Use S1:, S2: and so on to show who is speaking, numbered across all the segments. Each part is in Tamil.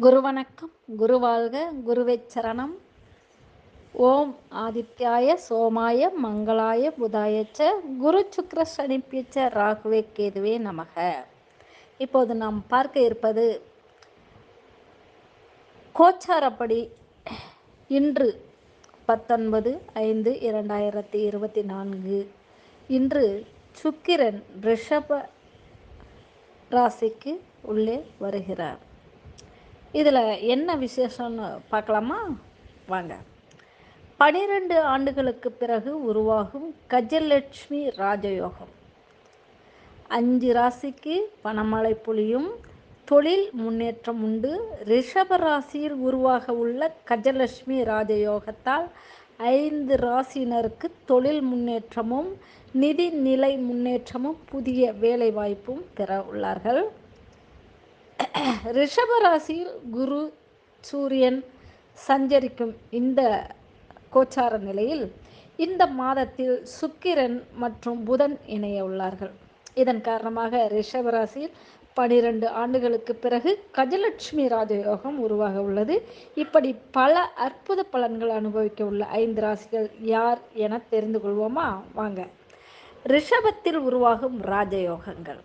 S1: குரு வணக்கம் குரு வாழ்க குருவை சரணம் ஓம் ஆதித்யாய சோமாய மங்களாய புதாயச்ச குரு சுக்ர சனிப்பிச்ச ராகுவே கேதுவே நமக. இப்போது நாம் பார்க்க இருப்பது கோச்சாரப்படி இன்று பத்தொன்பது ஐந்து இரண்டாயிரத்தி இருபத்தி நான்கு. இன்று சுக்கிரன் ரிஷப ராசிக்கு உள்ளே வருகிறார். இதில் என்ன விசேஷம்னு பார்க்கலாமா? வாங்க. பனிரெண்டு ஆண்டுகளுக்கு பிறகு உருவாகும் கஜலட்சுமி ராஜயோகம். அஞ்சு ராசிக்கு பணமழை பொழியும் தொழில் முன்னேற்றம் உண்டு. ரிஷப ராசியில் உருவாக உள்ள கஜலட்சுமி ராஜயோகத்தால் ஐந்து ராசியினருக்கு தொழில் முன்னேற்றமும் நிதி நிலை முன்னேற்றமும் புதிய வேலைவாய்ப்பும் பெற உள்ளார்கள். ரிஷபராசியில் குரு சூரியன் சஞ்சரிக்கும் இந்த கோச்சார நிலையில் இந்த மாதத்தில் சுக்கிரன் மற்றும் புதன் இணைய உள்ளார்கள். இதன் காரணமாக ரிஷபராசியில் பனிரெண்டு ஆண்டுகளுக்கு பிறகு கஜலட்சுமி ராஜயோகம் உருவாக உள்ளது. இப்படி பல அற்புத பலன்கள் அனுபவிக்க உள்ள ஐந்து ராசிகள் யார் என தெரிந்து கொள்வோமா? வாங்க. ரிஷபத்தில் உருவாகும் ராஜயோகங்கள்.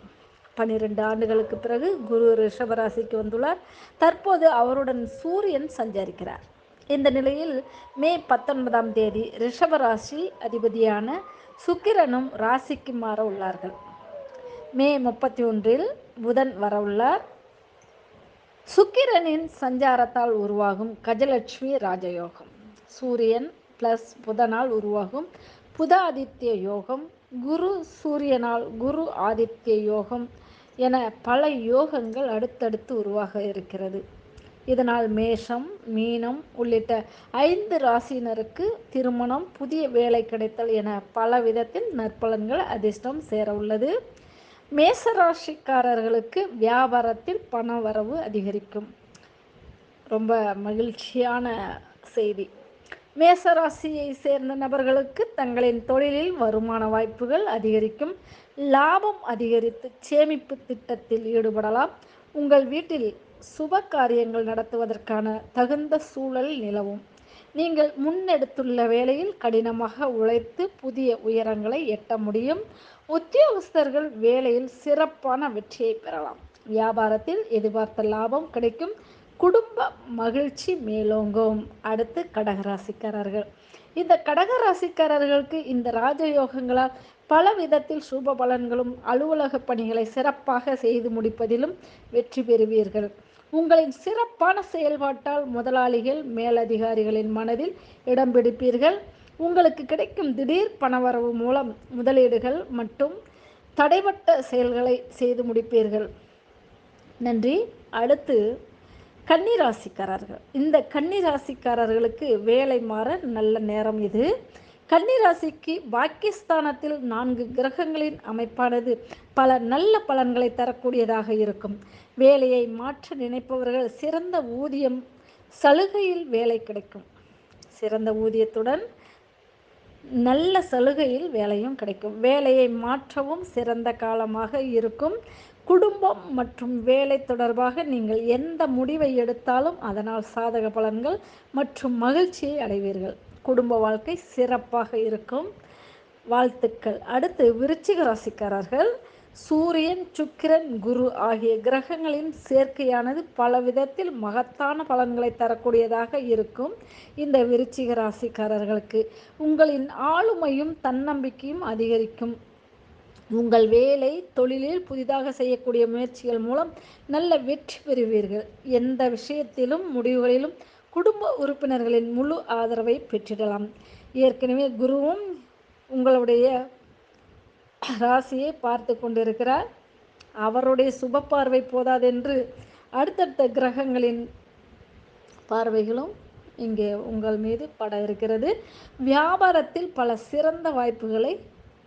S1: பன்னிரெண்டு ஆண்டுகளுக்கு பிறகு குரு ரிஷபராசிக்கு வந்துள்ளார். தற்போது அவருடன் சூரியன் சஞ்சரிக்கிறார். இந்த நிலையில் மே பத்தொன்பதாம் தேதி ரிஷபராசி அதிபதியான சுக்கிரனும் ராசிக்கு மாற உள்ளார்கள். மே முப்பத்தி ஒன்றில் புதன் வரவுள்ளார் சுக்கிரனின் சஞ்சாரத்தால் உருவாகும் கஜலட்சுமி ராஜயோகம். சூரியன் பிளஸ் புதனால் உருவாகும் புத ஆதித்ய யோகம். குரு சூரியனால் குரு ஆதித்ய யோகம். என பல யோகங்கள் அடுத்தடுத்து உருவாக இருக்கிறது. இதனால் மேஷம் மீனம் உள்ளிட்ட ஐந்து ராசியினருக்கு திருமணம் புதிய வேலை கிடைத்தல் என பல விதத்தில் நற்பலன்கள் அதிர்ஷ்டம் சேர உள்ளது. மேச ராசிக்காரர்களுக்கு வியாபாரத்தில் பண வரவு அதிகரிக்கும். ரொம்ப மகிழ்ச்சியான செய்தி. மேசராசியை சேர்ந்த நபர்களுக்கு தங்களின் தொழிலில் வருமான வாய்ப்புகள் அதிகரிக்கும். லாபம் அதிகரித்து சேமிப்பு திட்டத்தில் ஈடுபடலாம். உங்கள் வீட்டில் சுப காரியங்கள் நடத்துவதற்கான தகுந்த சூழல் நிலவும். நீங்கள் முன்னெடுத்துள்ள வேலையில் கடினமாக உழைத்து புதிய உயரங்களை எட்ட முடியும். உத்தியோகஸ்தர்கள் வேலையில் சிறப்பான வெற்றியை பெறலாம். வியாபாரத்தில் எதிர்பார்த்த லாபம் கிடைக்கும். குடும்ப மகிழ்ச்சி மேலோங்கும். அடுத்து கடகராசிக்காரர்கள். இந்த கடகராசிக்காரர்களுக்கு இந்த ராஜயோகங்களால் பல விதத்தில் சுப பலன்களும் அலுவலக பணிகளை சிறப்பாக செய்து முடிப்பதிலும் வெற்றி பெறுவீர்கள். உங்களின் சிறப்பான செயல்பாட்டால் முதலாளிகள் மேலதிகாரிகளின் மனதில் இடம் பிடிப்பீர்கள். உங்களுக்கு கிடைக்கும் திடீர் பணவரவு மூலம் முதலீடுகள் மற்றும் தடைபட்ட செயல்களை செய்து முடிப்பீர்கள். நன்றி. அடுத்து கன்னிராசிக்காரர்கள். இந்த கன்னிராசிக்காரர்களுக்கு வேலை மாற நல்ல நேரம் இது. கன்னிராசிக்கு பாக்கிஸ்தானத்தில் நான்கு கிரகங்களின் அமைப்பானது பல நல்ல பலன்களை தரக்கூடியதாக இருக்கும். வேலையை மாற்ற நினைப்பவர்கள் சிறந்த ஊதியம் சலுகையில் வேலை கிடைக்கும். சிறந்த ஊதியத்துடன் நல்ல சலுகையில் வேலையும் கிடைக்கும். வேலையை மாற்றவும் சிறந்த காலமாக இருக்கும். குடும்பம் மற்றும் வேலை தொடர்பாக நீங்கள் எந்த முடிவை எடுத்தாலும் அதனால் சாதக பலன்கள் மற்றும் மகிழ்ச்சியை அடைவீர்கள். குடும்ப வாழ்க்கை சிறப்பாக இருக்கும். வாழ்த்துக்கள். அடுத்து விருச்சிக ராசிக்காரர்கள். சூரியன் சுக்கிரன் குரு ஆகிய கிரகங்களின் சேர்க்கையானது பல விதத்தில் மகத்தான பலன்களை தரக்கூடியதாக இருக்கும். இந்த விருச்சிக ராசிக்காரர்களுக்கு உங்களின் ஆளுமையும் தன்னம்பிக்கையும் அதிகரிக்கும். உங்கள் வேலை தொழிலில் புதிதாக செய்யக்கூடிய முயற்சிகள் மூலம் நல்ல வெற்றி பெறுவீர்கள். எந்த விஷயத்திலும் முடிவுகளிலும் குடும்ப உறுப்பினர்களின் முழு ஆதரவை பெற்றிடலாம். ஏற்கனவே குருவும் உங்களுடைய ராசியை பார்த்து கொண்டிருக்கிறார். அவருடைய சுப பார்வை போதாதென்று அடுத்தடுத்த கிரகங்களின் பார்வைகளும் இங்கே உங்கள் மீது பட இருக்கிறது. வியாபாரத்தில் பல சிறந்த வாய்ப்புகளை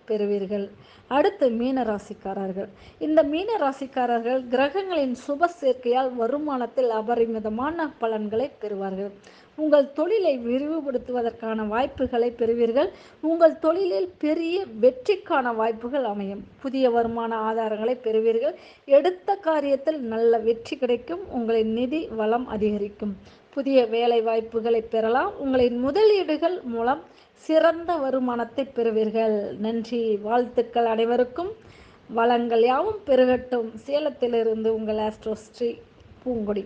S1: பெறுவீர்கள். அடுத்து மீன ராசிக்காரர்கள் இந்த மீன ராசிக்காரர்கள் கிரகங்களின் சுப சேர்க்கையால் வருமானத்தில் அபரிமிதமான பலன்களை பெறுவார்கள். உங்கள் தொழிலை விரிவுபடுத்துவதற்கான வாய்ப்புகளை பெறுவீர்கள். உங்கள் தொழிலில் பெரிய வெற்றிக்கான வாய்ப்புகள் அமையும். புதிய வருமான ஆதாரங்களை பெறுவீர்கள். எடுத்த காரியத்தில் நல்ல வெற்றி கிடைக்கும். உங்களின் நிதி வளம் அதிகரிக்கும். புதிய வேலை வாய்ப்புகளை பெறலாம். உங்களின் முதலீடுகள் மூலம் சிறந்த வருமானத்தை பெறுவீர்கள். நன்றி. வாழ்த்துக்கள் அனைவருக்கும். வளங்கள் யாவும் பெருகட்டும். சேலத்திலிருந்து உங்கள் ஆஸ்ட்ரோஸ்ரீ பூங்கொடி.